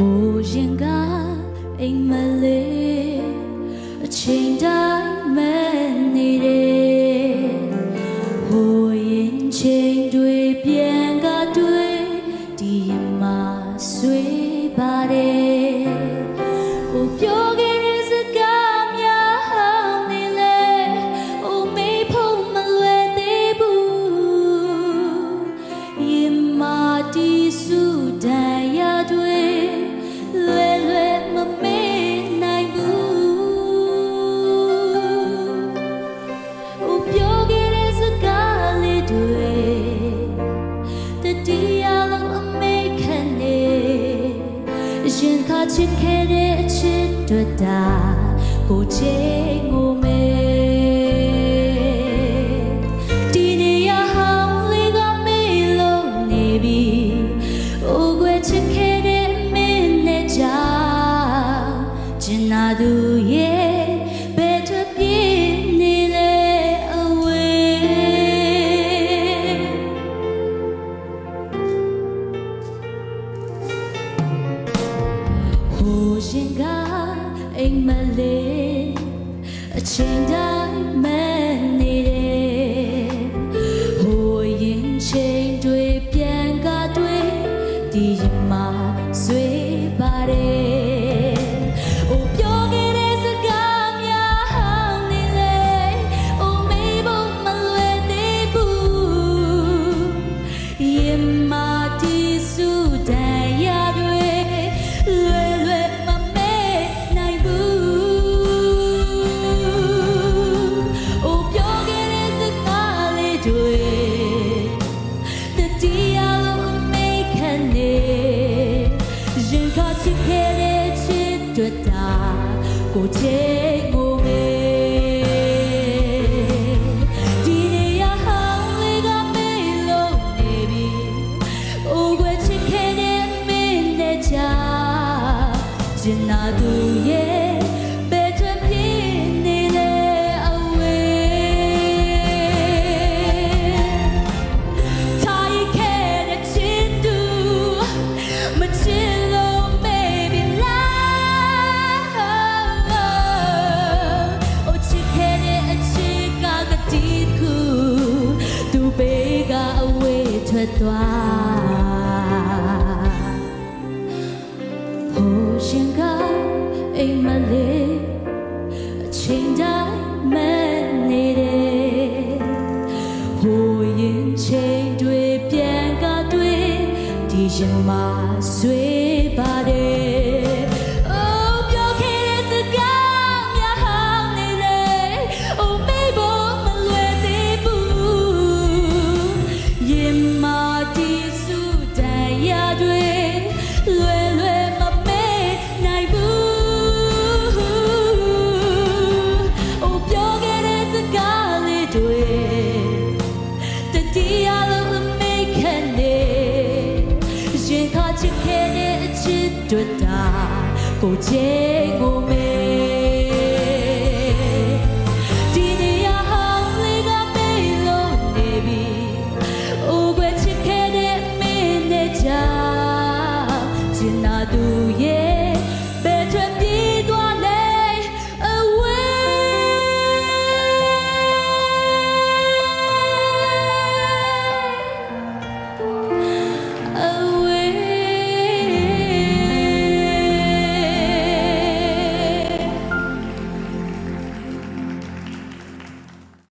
ဟိုရင်ကအိမ်မလေးအချိန် အရင်ခါချင်းခဲ့တဲ့အချင်းတွေ့တာကိုချိန်ကိုမေ အိမ်မလေးအချိန်တိုင်း တွေ့တာကိုချိန်ကိုငယ်那度夜。的多。无限个爱玛丽，情在美丽的，火焰情对变个对，地心马随把的。 ချစ်ခဲ့တဲ့အချစ်တွေတာကိုချေငိုမေဒီနေရာဟောင်းလေးကမေးလို့နေပြီအိုးကွယ်ချစ်ခဲ့တဲ့မင်းနဲ့ချာချင်တာသူရဲ့